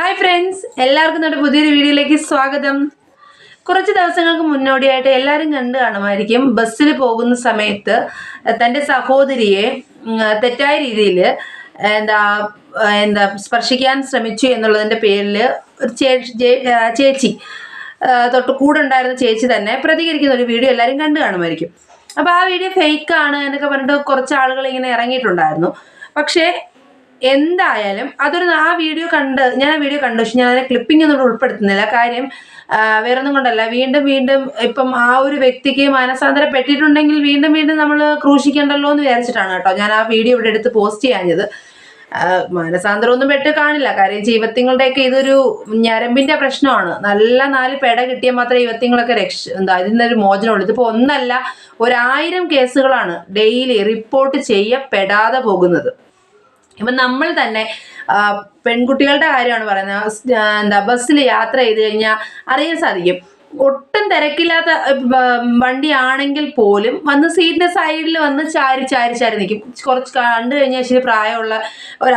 Hi friends എല്ലാവർക്കും നമ്മുടെ പുതിയൊരു വീഡിയോയിലേക്ക് സ്വാഗതം. കുറച്ച് ദിവസങ്ങൾക്ക് മുന്നോടിയായിട്ട് എല്ലാവരും കണ്ടു കാണുമായിരിക്കും. ബസ്സിൽ പോകുന്ന സമയത്ത് തന്റെ സഹോദരിയെ തെറ്റായ രീതിയിൽ എന്താ എന്താ സ്പർശിക്കാൻ ശ്രമിച്ചു എന്നുള്ളതിന്റെ പേരിൽ ഒരു ചേച്ചി തൊട്ട് കൂടെ ഉണ്ടായിരുന്ന ചേച്ചി തന്നെ പ്രതികരിക്കുന്ന ഒരു വീഡിയോ എല്ലാവരും കണ്ടു കാണുമായിരിക്കും. അപ്പോൾ ആ വീഡിയോ ഫേക്ക് ആണ് എന്നൊക്കെ പറഞ്ഞിട്ട് കുറച്ച് ആളുകൾ ഇങ്ങനെ ഇറങ്ങിയിട്ടുണ്ടായിരുന്നു. പക്ഷേ എന്തായാലും അതൊരു ആ വീഡിയോ കണ്ട് ഞാൻ ആ വീഡിയോ കണ്ടു. പക്ഷെ ഞാൻ അതിനെ ക്ലിപ്പിംഗ് ഒന്നും ഉൾപ്പെടുത്തുന്നില്ല. കാര്യം വേറെ വേറൊന്നും കൊണ്ടല്ല. വീണ്ടും വീണ്ടും ഇപ്പം ആ ഒരു വ്യക്തിക്ക് മാനസാന്തരപ്പെട്ടിട്ടുണ്ടെങ്കിൽ വീണ്ടും വീണ്ടും നമ്മൾ ക്രൂശിക്കണ്ടല്ലോ എന്ന് വിചാരിച്ചിട്ടാണ് കേട്ടോ ഞാൻ ആ വീഡിയോ ഇവിടെ എടുത്ത് പോസ്റ്റ് ചെയ്യാഞ്ഞത്. മാനസാന്തരം മാനസാന്തരമൊന്നും പെട്ട് കാണില്ല. കാര്യം ജീവത്തിങ്ങളുടെയൊക്കെ ഇതൊരു ഞരമ്പിന്റെ പ്രശ്നമാണ്. നല്ല നാല് പെട കിട്ടിയാൽ മാത്രമേ യുവത്തിങ്ങളൊക്കെ രക്ഷ എന്താ ഇതിനൊരു മോചനമുള്ളൂ. ഇതിപ്പോൾ ഒന്നല്ല ഒരായിരം കേസുകളാണ് ഡെയിലി റിപ്പോർട്ട് ചെയ്യപ്പെടാതെ പോകുന്നത്. ഇപ്പം നമ്മൾ തന്നെ പെൺകുട്ടികളുടെ കാര്യമാണ് പറയുന്നത്. എന്താ ബസ്സിൽ യാത്ര ചെയ്ത് കഴിഞ്ഞാൽ അറിയാൻ സാധിക്കും. ഒട്ടും തിരക്കില്ലാത്ത വണ്ടിയാണെങ്കിൽ പോലും വന്ന് സീറ്റിന്റെ സൈഡിൽ വന്ന് ചാരി ചാരി ചാരി നിൽക്കും. കുറച്ച് കണ്ടു കഴിഞ്ഞാൽ ശരി പ്രായമുള്ള ഒരു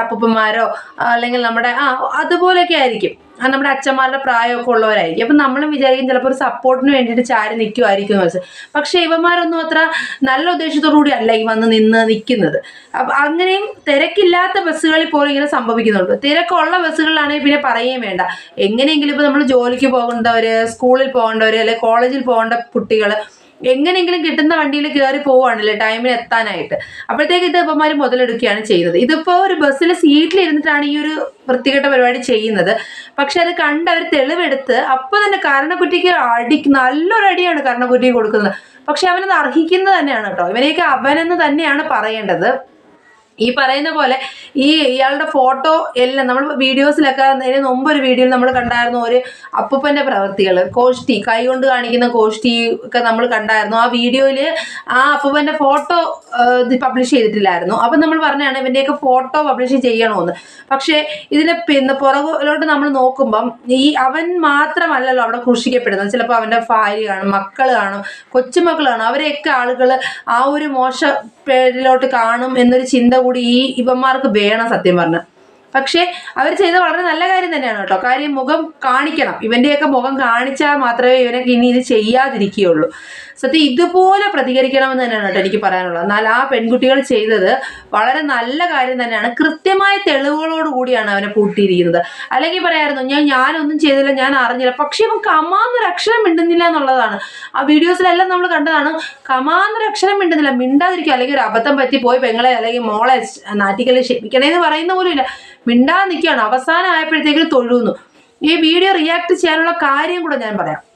അല്ലെങ്കിൽ നമ്മുടെ ആ അതുപോലെയൊക്കെ ആയിരിക്കും. നമ്മുടെ അച്ഛന്മാരുടെ പ്രായമൊക്കെ ഉള്ളവരായിരിക്കും. അപ്പം നമ്മളും വിചാരിക്കും ചിലപ്പോൾ ഒരു സപ്പോർട്ടിന് വേണ്ടിയിട്ട് ചാരി നിൽക്കുമായിരിക്കും എന്ന് പക്ഷേ ഇവന്മാരൊന്നും അത്ര നല്ല ഉദ്ദേശത്തോടു കൂടി അല്ല ഈ വന്ന് നിന്ന് നിൽക്കുന്നത് അപ്പം അങ്ങനെയും തിരക്കില്ലാത്ത ബസ്സുകളിൽ പോലും ഇങ്ങനെ സംഭവിക്കുന്നുണ്ട്. തിരക്കുള്ള ബസ്സുകളിലാണെങ്കിൽ പിന്നെ പറയുകയും വേണ്ട. എങ്ങനെയെങ്കിലും ഇപ്പോൾ നമ്മൾ ജോലിക്ക് പോകേണ്ടവർ സ്കൂളിൽ പോകേണ്ടവർ അല്ലെങ്കിൽ കോളേജിൽ പോകേണ്ട കുട്ടികൾ എങ്ങനെയെങ്കിലും കിട്ടുന്ന വണ്ടിയിൽ കയറി പോവുകയാണല്ലേ ടൈമിന് എത്താനായിട്ട്. അപ്പോഴത്തേക്ക് ഇത് ഇപ്പന്മാർ മുതലെടുക്കുകയാണ് ചെയ്യുന്നത് ഇതിപ്പോൾ ഒരു ബസ്സിൽ സീറ്റിൽ ഇരുന്നിട്ടാണ് ഈ ഒരു വൃത്തികെട്ട പരിപാടി ചെയ്യുന്നത്. പക്ഷെ അത് കണ്ട് അവർ തെളിവെടുത്ത് അപ്പൊ തന്നെ കരണക്കുറ്റിക്ക് അടി നല്ലൊരു അടിയാണ് കരണക്കുറ്റിക്ക് കൊടുക്കുന്നത്. പക്ഷെ അവനത് അർഹിക്കുന്നത് തന്നെയാണ് കേട്ടോ. ഇവനെയൊക്കെ അവനെന്ന് തന്നെയാണ് പറയേണ്ടത്. ഈ പറയുന്ന പോലെ ഈ ഇയാളുടെ ഫോട്ടോ എല്ലാം നമ്മൾ വീഡിയോസിലൊക്കെ അതിന് മുമ്പ് ഒരു വീഡിയോയിൽ നമ്മൾ കണ്ടായിരുന്നു ഒരു അപ്പൂപ്പന്റെ പ്രവൃത്തികൾ കോഷ്ടി കൈ കൊണ്ട് കാണിക്കുന്ന കോഷ്ടി ഒക്കെ നമ്മൾ കണ്ടായിരുന്നു. ആ വീഡിയോയിൽ ആ അപ്പൂപ്പന്റെ ഫോട്ടോ ഇത് പബ്ലിഷ് ചെയ്തിട്ടില്ലായിരുന്നു. അപ്പം നമ്മൾ പറഞ്ഞാണ് ഇവന്റെയൊക്കെ ഫോട്ടോ പബ്ലിഷ് ചെയ്യണമെന്ന്. പക്ഷേ ഇതിന് പിന്നെ പുറകിലോട്ട് നമ്മൾ നോക്കുമ്പം ഈ അവൻ മാത്രമല്ലല്ലോ അവിടെ ക്രൂശിക്കപ്പെടുന്നത് ചിലപ്പോൾ അവന്റെ ഭാര്യ കാണും മക്കൾ കാണും കൊച്ചുമക്കൾ കാണും. അവരെയൊക്കെ ആളുകൾ ആ ഒരു മോശ പേരിലോട്ട് കാണും എന്നൊരു ചിന്ത കൂടി ഈ ഇവന്മാർക്ക് വേണം സത്യം പറഞ്ഞാൽ പക്ഷേ അവർ ചെയ്ത വളരെ നല്ല കാര്യം തന്നെയാണ് കേട്ടോ. കാര്യം മുഖം കാണിക്കണം. ഇവന്റെയൊക്കെ മുഖം കാണിച്ചാൽ മാത്രമേ ഇവനൊക്കെ ഇനി ഇത് ചെയ്യാതിരിക്കുകയുള്ളൂ. സത്യം ഇതുപോലെ പ്രതികരിക്കണമെന്ന് തന്നെയാണ് കേട്ടോ എനിക്ക് പറയാനുള്ളത്. എന്നാൽ ആ പെൺകുട്ടികൾ ചെയ്തത് വളരെ നല്ല കാര്യം തന്നെയാണ്. കൃത്യമായ തെളിവുകളോട് കൂടിയാണ് അവനെ പൂട്ടിയിരിക്കുന്നത്. അല്ലെങ്കിൽ പറയായിരുന്നു ഞാൻ ഞാനൊന്നും ചെയ്തില്ല ഞാൻ അറിഞ്ഞില്ല. പക്ഷെ ഇവൻ കമാന്നൊരു അക്ഷരം മിണ്ടുന്നില്ല എന്നുള്ളതാണ്. ആ വീഡിയോസിലെല്ലാം നമ്മൾ കണ്ടതാണ് കമാന്നൊരു അക്ഷരം മിണ്ടുന്നില്ല. മിണ്ടാതിരിക്കുക. അല്ലെങ്കിൽ ഒരു അബദ്ധം പറ്റി പോയി പെങ്ങളെ അല്ലെങ്കിൽ മോളെ നാറ്റിക്കലെ ക്ഷമിക്കണേന്ന് പറയുന്ന പോലും ഇല്ല. മിണ്ടാതെ നിൽക്കുകയാണ്. അവസാനം ആയപ്പോഴത്തേക്കും തൊഴുന്നു. ഈ വീഡിയോ റിയാക്ട് ചെയ്യാനുള്ള കാര്യം കൂടെ ഞാൻ പറയാം.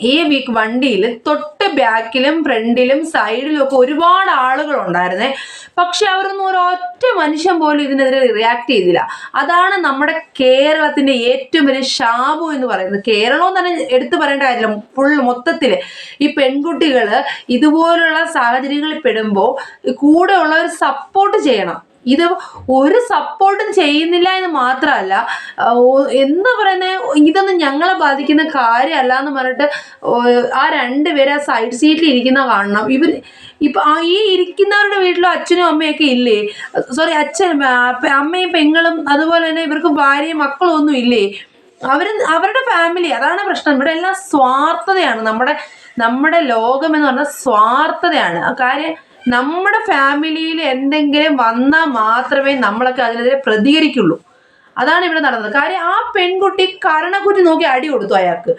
ഈ വീക്ക് വണ്ടിയിൽ തൊട്ട് ബാക്കിലും ഫ്രണ്ടിലും സൈഡിലും ഒക്കെ ഒരുപാട് ആളുകൾ ഉണ്ടായിരുന്നേ. പക്ഷെ അവരൊന്നും ഒരൊറ്റ മനുഷ്യൻ പോലും ഇതിനെതിരെ റിയാക്ട് ചെയ്തില്ല. അതാണ് നമ്മുടെ കേരളത്തിന്റെ ഏറ്റവും വലിയ ശാപം എന്ന് പറയുന്നത്. കേരളം തന്നെ എടുത്തു പറയേണ്ട കാര്യമില്ല. ഫുൾ മൊത്തത്തിൽ ഈ പെൺകുട്ടികൾ ഇതുപോലുള്ള സാഹചര്യങ്ങളിൽ പെടുമ്പോൾ കൂടെ ഉള്ളവർ സപ്പോർട്ട് ചെയ്യണം. ഇത് ഒരു സപ്പോർട്ടും ചെയ്യുന്നില്ല എന്ന് മാത്രമല്ല എന്ന് പറയുന്ന ഇതൊന്നും ഞങ്ങളെ ബാധിക്കുന്ന കാര്യമല്ല എന്ന് പറഞ്ഞിട്ട് ആ രണ്ട് പേര് ആ സൈഡ് സീറ്റിൽ ഇരിക്കുന്ന കാണണം. ഇവർ ഇപ്പം ഈ ഇരിക്കുന്നവരുടെ വീട്ടിലും അച്ഛനും അമ്മയൊക്കെ ഇല്ലേ? സോറി അച്ഛനും അമ്മയും പെങ്ങളും അതുപോലെ തന്നെ ഇവർക്ക് ഭാര്യയും മക്കളും ഒന്നും ഇല്ലേ? അവർ അവരുടെ ഫാമിലി അതാണ് പ്രശ്നം. ഇവിടെ എല്ലാം സ്വാർത്ഥതയാണ്. നമ്മുടെ നമ്മുടെ ലോകം എന്ന് പറഞ്ഞാൽ സ്വാർത്ഥതയാണ്. ആ കാര്യം നമ്മുടെ ഫാമിലിയിൽ എന്തെങ്കിലും വന്നാൽ മാത്രമേ നമ്മളൊക്കെ അതിനെതിരെ പ്രതികരിക്കുള്ളൂ. അതാണ് ഇവിടെ നടന്നത്. കാര്യം ആ പെൺകുട്ടി കരണക്കുറ്റി നോക്കി അടി കൊടുത്തു അയാൾക്ക്.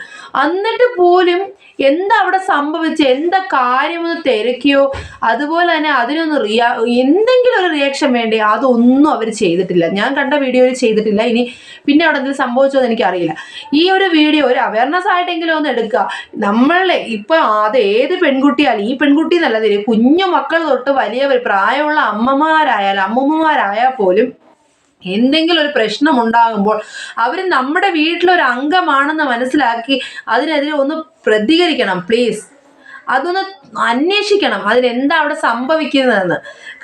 എന്നിട്ട് പോലും എന്താ അവിടെ സംഭവിച്ച? എന്താ കാര്യമൊന്ന് തിരക്കിയോ? അതുപോലെ തന്നെ അതിനൊന്ന് റിയാ എന്തെങ്കിലും ഒരു റിയാക്ഷൻ വേണ്ടേ? അതൊന്നും അവർ ചെയ്തിട്ടില്ല. ഞാൻ കണ്ട വീഡിയോയിൽ ചെയ്തിട്ടില്ല. ഇനി പിന്നെ അവിടെ എന്തെങ്കിലും സംഭവിച്ചോ എന്ന് എനിക്കറിയില്ല. ഈ ഒരു വീഡിയോ ഒരു അവയർനെസ് ആയിട്ടെങ്കിലും ഒന്ന് എടുക്കുക. നമ്മളെ ഇപ്പൊ അത് ഏത് പെൺകുട്ടിയാലും ഈ പെൺകുട്ടി എന്നല്ല കുഞ്ഞു മക്കൾ തൊട്ട് വലിയവർ പ്രായമുള്ള അമ്മമാരായാലും അമ്മൂമ്മമാരായാൽ പോലും എന്തെങ്കിലും ഒരു പ്രശ്നം ഉണ്ടാകുമ്പോൾ അവർ നമ്മുടെ വീട്ടിലൊരു അംഗമാണെന്ന് മനസ്സിലാക്കി അതിനെതിരെ ഒന്ന് പ്രതികരിക്കണം പ്ലീസ് അതൊന്ന് അന്വേഷിക്കണം അതിനെന്താ അവിടെ സംഭവിക്കുന്നതെന്ന്.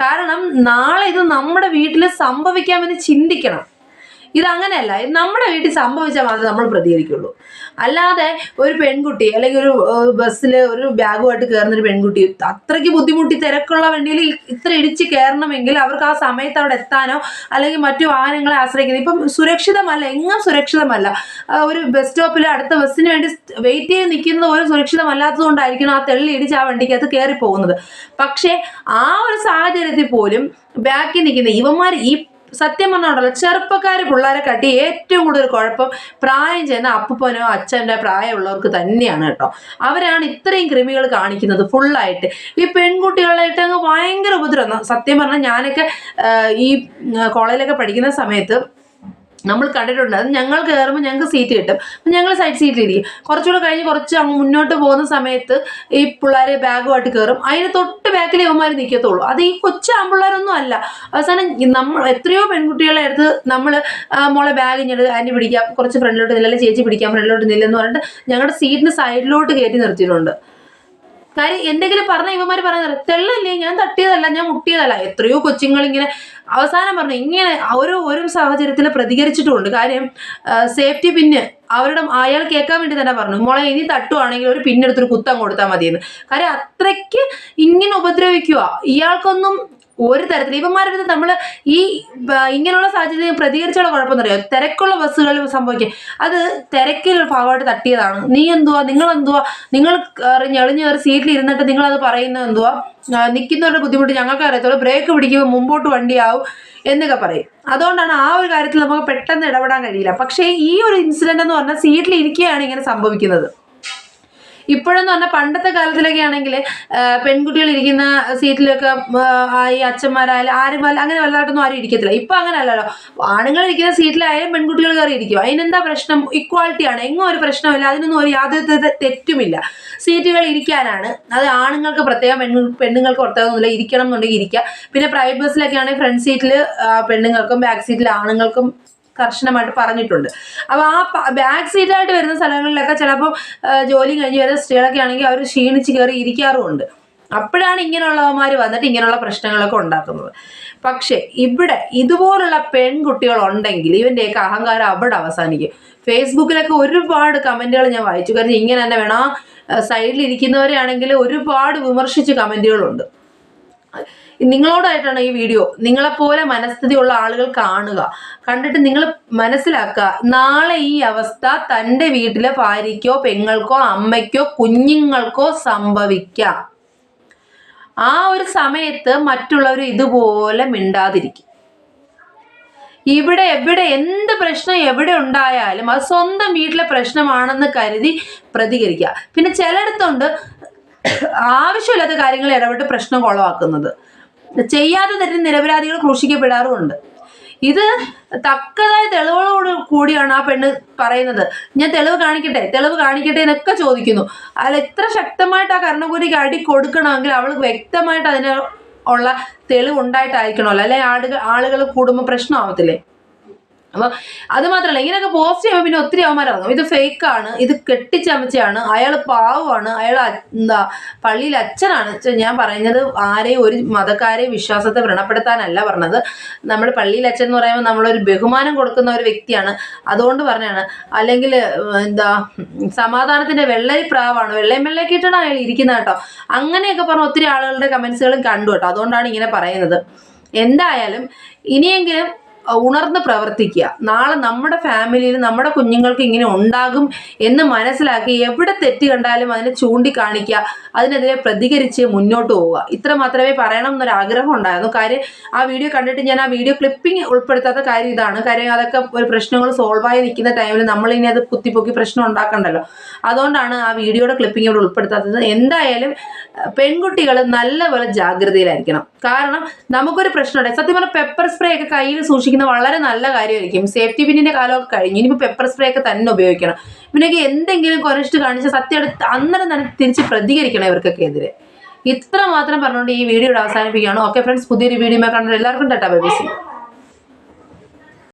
കാരണം നാളെ ഇത് നമ്മുടെ വീട്ടിൽ സംഭവിക്കാമെന്ന് ചിന്തിക്കണം. ഇതങ്ങനെയല്ല. ഇത് നമ്മുടെ വീട്ടിൽ സംഭവിച്ചാൽ മാത്രമേ നമ്മൾ പ്രതികരിക്കുള്ളൂ. അല്ലാതെ ഒരു പെൺകുട്ടി അല്ലെങ്കിൽ ഒരു ബസ്സിൽ ഒരു ബാഗുമായിട്ട് കയറുന്ന ഒരു പെൺകുട്ടി അത്രയ്ക്ക് ബുദ്ധിമുട്ടി തിരക്കുള്ള വണ്ടിയിൽ ഇത്ര ഇടിച്ച് കയറണമെങ്കിൽ അവർക്ക് ആ സമയത്ത് അവിടെ എത്താനോ അല്ലെങ്കിൽ മറ്റു വാഹനങ്ങളെ ആശ്രയിക്കുന്നത് ഇപ്പം സുരക്ഷിതമല്ല എങ്ങും സുരക്ഷിതമല്ല. ഒരു ബസ് സ്റ്റോപ്പിൽ അടുത്ത ബസ്സിന് വേണ്ടി വെയിറ്റ് ചെയ്ത് നിൽക്കുന്നത് ഒരു സുരക്ഷിതമല്ലാത്തതുകൊണ്ടായിരിക്കണം ആ തെള്ളി ഇടിച്ച് ആ വണ്ടിക്കകത്ത് കയറി പോകുന്നത് പക്ഷേ ആ ഒരു സാഹചര്യത്തിൽ പോലും ബാക്കി നിൽക്കുന്ന ഇവന്മാർ ഈ സത്യം പറഞ്ഞുണ്ടല്ലോ ചെറുപ്പക്കാർ പിള്ളേരെ കാട്ടി ഏറ്റവും കൂടുതൽ കുഴപ്പം പ്രായം ചെയ്യുന്ന അപ്പനോ അച്ഛന്റെ പ്രായമുള്ളവർക്ക് തന്നെയാണ് കേട്ടോ. അവരാണ് ഇത്രയും കൃമികൾ കാണിക്കുന്നത് ഫുള്ളായിട്ട് ഈ പെൺകുട്ടികളായിട്ട് അങ്ങ് ഭയങ്കര ഉപദ്രവം. സത്യം പറഞ്ഞാൽ ഞാനൊക്കെ ഈ കോളേജിലൊക്കെ പഠിക്കുന്ന സമയത്ത് നമ്മൾ കണ്ടിട്ടുണ്ട്. അത് ഞങ്ങൾ കയറുമ്പോൾ ഞങ്ങൾക്ക് സീറ്റ് കിട്ടും. അപ്പം ഞങ്ങൾ സൈഡ് സീറ്റിലിരിക്കും കുറച്ചുകൂടെ കഴിഞ്ഞ് കുറച്ച് അങ്ങ് മുന്നോട്ട് പോകുന്ന സമയത്ത് ഈ പിള്ളേർ ബാഗുമായിട്ട് കയറും അതിന് തൊട്ട് ബാക്കിൽ ഇവന്മാർ നിൽക്കത്തുള്ളൂ അത് ഈ കൊച്ചു ആൺപിള്ളേരൊന്നും അല്ല. അവസാനം നമ്മൾ എത്രയോ പെൺകുട്ടികളെ അടുത്ത് നമ്മൾ മോളെ ബാഗ് ഇങ്ങനെ അതിന് പിടിക്കാം. കുറച്ച് ഫ്രണ്ടിലോട്ട് നില്ല. ചേച്ചി പിടിക്കാം ഫ്രണ്ടിലോട്ട് നില്ലെന്ന് പറഞ്ഞിട്ട് ഞങ്ങളുടെ സീറ്റിന് സൈഡിലോട്ട് കയറ്റി നിർത്തിയിട്ടുണ്ട്. കാര്യം എന്തെങ്കിലും പറഞ്ഞ ഇവന്മാർ പറയുന്നത് തെള്ളല്ലേ? ഞാൻ തട്ടിയതല്ല ഞാൻ മുട്ടിയതല്ല. എത്രയോ കൊച്ചുങ്ങൾ ഇങ്ങനെ അവസാനം പറഞ്ഞു ഇങ്ങനെ ഓരോ ഓരോ സാഹചര്യത്തിൽ പ്രതികരിച്ചിട്ടുമുണ്ട് കാര്യം സേഫ്റ്റി പിന്ന് അവരുടെ അയാൾ കേൾക്കാൻ വേണ്ടി തന്നെ പറഞ്ഞു മോളെ ഇനി തട്ടുവാണെങ്കിൽ ഒരു പിന്നെടുത്തൊരു കുത്തം കൊടുത്താൽ മതിയെന്ന്. കാര്യം അത്രയ്ക്ക് ഇങ്ങനെ ഉപദ്രവിക്കുക ഇയാൾക്കൊന്നും ഒരു തരത്തിൽ ഇവന്മാരുടെ നമ്മൾ ഈ ഇങ്ങനെയുള്ള സാഹചര്യം പ്രതികരിച്ചുള്ള കുഴപ്പമെന്നറിയോ തിരക്കുള്ള ബസ്സുകളിൽ സംഭവിക്കുക അത് തിരക്കിൽ ഭാഗമായിട്ട് തട്ടിയതാണ്. നീ എന്തുവാ? നിങ്ങൾ എന്തുവാ? നിങ്ങൾ ഞെളിഞ്ഞ ഒരു സീറ്റിൽ ഇരുന്നിട്ട് നിങ്ങൾ അത് പറയുന്നത് എന്തുവാ? നിൽക്കുന്നവരുടെ ബുദ്ധിമുട്ട് ഞങ്ങൾക്ക് അറിയത്തുള്ളൂ. ബ്രേക്ക് പിടിക്കുമ്പോൾ മുമ്പോട്ട് വണ്ടിയാവും എന്നൊക്കെ പറയും. അതുകൊണ്ടാണ് ആ ഒരു കാര്യത്തിൽ നമുക്ക് പെട്ടെന്ന് ഇടപെടാൻ കഴിയില്ല. പക്ഷേ ഈ ഒരു ഇൻസിഡന്റ് എന്ന് പറഞ്ഞാൽ സീറ്റിൽ ഇരിക്കുകയാണ് ഇങ്ങനെ സംഭവിക്കുന്നത്. ഇപ്പോഴെന്ന് പറഞ്ഞാൽ പണ്ടത്തെ കാലത്തിലൊക്കെ ആണെങ്കിൽ പെൺകുട്ടികൾ ഇരിക്കുന്ന സീറ്റിലൊക്കെ ഈ അച്ഛന്മാരായാലും ആരും വല്ല- അങ്ങനെ വലുതായിട്ടൊന്നും ആരും ഇരിക്കത്തില്ല. ഇപ്പം അങ്ങനെ അല്ലല്ലോ ആണുങ്ങൾ ഇരിക്കുന്ന സീറ്റിലായാലും പെൺകുട്ടികൾ കയറി ഇരിക്കും. അതിനെന്താ പ്രശ്നം? ഇക്വാളിറ്റിയാണ് എങ്ങും ഒരു പ്രശ്നമില്ല അതിനൊന്നും ഒരു യാതൊരു തെറ്റുമില്ല. സീറ്റുകൾ ഇരിക്കാനാണ്. അത് ആണുങ്ങൾക്ക് പ്രത്യേകം പെണ്ണു പെണ്ണുങ്ങൾക്ക് പ്രത്യേകമൊന്നുമില്ല. ഇരിക്കണം എന്നുണ്ടെങ്കിൽ ഇരിക്കുക പിന്നെ പ്രൈവറ്റ് ബസ്സിലൊക്കെ ആണെങ്കിൽ ഫ്രണ്ട് സീറ്റിൽ പെണ്ണുങ്ങൾക്കും ബാക്ക് സീറ്റിൽ ആണുങ്ങൾക്കും കർശനമായിട്ട് പറഞ്ഞിട്ടുണ്ട്. അപ്പോൾ ആ ബാക്ക് സീറ്റായിട്ട് വരുന്ന സ്ഥലങ്ങളിലൊക്കെ ചിലപ്പോൾ ജോലി കഴിഞ്ഞ് വരുന്ന സ്ത്രീകളൊക്കെ ആണെങ്കിൽ അവർ ക്ഷീണിച്ച് കയറി ഇരിക്കാറുമുണ്ട്. അപ്പോഴാണ് ഇങ്ങനെയുള്ളവന്മാർ വന്നിട്ട് ഇങ്ങനെയുള്ള പ്രശ്നങ്ങളൊക്കെ ഉണ്ടാക്കുന്നത്. പക്ഷേ ഇവിടെ ഇതുപോലുള്ള പെൺകുട്ടികൾ ഉണ്ടെങ്കിൽ ഇവന്റെയൊക്കെ അഹങ്കാരം അവിടെ അവസാനിക്കും. ഫേസ്ബുക്കിലൊക്കെ ഒരുപാട് കമന്റുകൾ ഞാൻ വായിച്ചു. കാരണം ഇങ്ങനെ തന്നെ വേണം സൈഡിലിരിക്കുന്നവരെ ആണെങ്കിൽ ഒരുപാട് വിമർശിച്ച് കമന്റുകളുണ്ട് നിങ്ങളോടായിട്ടാണ് ഈ വീഡിയോ. നിങ്ങളെപ്പോലെ മനസ്ഥിതിയുള്ള ആളുകൾ കാണുക. കണ്ടിട്ട് നിങ്ങൾ മനസ്സിലാക്കുക നാളെ ഈ അവസ്ഥ തന്റെ വീട്ടിലെ ഭാര്യയ്ക്കോ പെങ്ങൾക്കോ അമ്മയ്ക്കോ കുഞ്ഞുങ്ങൾക്കോ സംഭവിക്കാം. ആ ഒരു സമയത്ത് മറ്റുള്ളവർ ഇതുപോലെ മിണ്ടാതിരിക്കും. ഇവിടെ എവിടെ എന്ത് പ്രശ്നം എവിടെ ഉണ്ടായാലും അത് സ്വന്തം വീട്ടിലെ പ്രശ്നമാണെന്ന് കരുതി പ്രതികരിക്കുക. പിന്നെ ചിലയിടത്തുണ്ട് ആവശ്യമില്ലാത്ത കാര്യങ്ങൾ ഇടപെട്ട് പ്രശ്നം കുളവാക്കുന്നത്. ചെയ്യാതെ തന്നെ നിരപരാധികൾ ക്രൂശിക്കപ്പെടാറുമുണ്ട്. ഇത് തക്കതായ തെളിവുകളോട് കൂടിയാണ് ആ പെണ്ണ് പറയുന്നത്. ഞാൻ തെളിവ് കാണിക്കട്ടെ തെളിവ് കാണിക്കട്ടെ എന്നൊക്കെ ചോദിക്കുന്നു. അതിൽ എത്ര ശക്തമായിട്ട് ആ കർണപുരിക്ക് അടി കൊടുക്കണമെങ്കിൽ അവൾ വ്യക്തമായിട്ട് അതിന് ഉള്ള തെളിവ് ഉണ്ടായിട്ടായിരിക്കണമല്ലോ അല്ലെ ആളുകൾ ആളുകൾ കൂടുമ്പോൾ പ്രശ്നമാവത്തില്ലേ? അപ്പോൾ അത് മാത്രമല്ല ഇങ്ങനെയൊക്കെ പോസ്റ്റ് ചെയ്യുമ്പോൾ പിന്നെ ഒത്തിരി അവന്മാരിറങ്ങും. ഇത് ഫേക്ക് ആണ് ഇത് കെട്ടിച്ചമച്ചയാണ് അയാൾ പാവമാണ് അയാൾ എന്താ പള്ളിയിൽ അച്ഛനാണ്. ഞാൻ പറയുന്നത് ആരെയും ഒരു മതക്കാരെയും വിശ്വാസത്തെ വ്രണപ്പെടുത്താനല്ല പറഞ്ഞത്. നമ്മൾ പള്ളിയിൽ അച്ഛൻ എന്ന് പറയുമ്പോൾ നമ്മളൊരു ബഹുമാനം കൊടുക്കുന്ന ഒരു വ്യക്തിയാണ്. അതുകൊണ്ട് പറഞ്ഞാണ്. അല്ലെങ്കിൽ എന്താ സമാധാനത്തിന്റെ വെള്ളരി പ്രാവാണ്. വെള്ളയും വെള്ളക്കിട്ടാണ് അയാൾ ഇരിക്കുന്നത് കേട്ടോ. അങ്ങനെയൊക്കെ പറഞ്ഞ ഒത്തിരി ആളുകളുടെ കമൻസുകളും കണ്ടു കേട്ടോ. അതുകൊണ്ടാണ് ഇങ്ങനെ പറയുന്നത്. എന്തായാലും ഇനിയെങ്കിലും ഉണർന്ന് പ്രവർത്തിക്കുക. നാളെ നമ്മുടെ ഫാമിലിയിൽ നമ്മുടെ കുഞ്ഞുങ്ങൾക്ക് ഇങ്ങനെ ഉണ്ടാകും എന്ന് മനസ്സിലാക്കി എവിടെ തെറ്റ് കണ്ടാലും അതിനെ ചൂണ്ടിക്കാണിക്കുക അതിനെതിരെ പ്രതികരിച്ച് മുന്നോട്ട് പോവുക. ഇത്ര മാത്രമേ പറയണം എന്നൊരു ആഗ്രഹം ഉണ്ടായിരുന്നു. കാര്യം ആ വീഡിയോ കണ്ടിട്ട് ഞാൻ ആ വീഡിയോ ക്ലിപ്പിംഗ് ഉൾപ്പെടുത്താത്ത കാര്യം ഇതാണ്. കാര്യം അതൊക്കെ ഒരു പ്രശ്നങ്ങൾ സോൾവ് ആയി നിൽക്കുന്ന ടൈമിൽ നമ്മളിനി അത് കുത്തിപ്പൊക്കി പ്രശ്നം ഉണ്ടാക്കണ്ടല്ലോ. അതുകൊണ്ടാണ് ആ വീഡിയോയുടെ ക്ലിപ്പിംഗ് ഇവിടെ ഉൾപ്പെടുത്താത്തത്. എന്തായാലും പെൺകുട്ടികൾ നല്ലപോലെ ജാഗ്രതയിലായിരിക്കണം. കാരണം നമുക്കൊരു പ്രശ്നമുണ്ട് സത്യം പറഞ്ഞാൽ പെപ്പർ സ്പ്രേ ഒക്കെ കയ്യിൽ സൂക്ഷിക്കുന്നത് വളരെ നല്ല കാര്യമായിരിക്കും. സേഫ്റ്റി പിന്നിന്റെ കാലമൊക്കെ കഴിഞ്ഞു. ഇനിയിപ്പോൾ പെപ്പർ സ്പ്രേ ഒക്കെ തന്നെ ഉപയോഗിക്കണം. പിന്നെ എന്തെങ്കിലും കുറച്ചിട്ട് കാണിച്ച സത്യം എടുത്ത് അന്നേരം തന്നെ തിരിച്ച് പ്രതികരിക്കണം ഇവർക്കൊക്കെ എതിരെ. ഇത്ര മാത്രം പറഞ്ഞുകൊണ്ട് ഈ വീഡിയോ ഇവിടെ അവസാനിപ്പിക്കുകയാണ്. ഓക്കെ ഫ്രണ്ട്സ് പുതിയൊരു വീഡിയോ കണ്ടത് എല്ലാവർക്കും തട്ടാ ബൈ ബൈ സി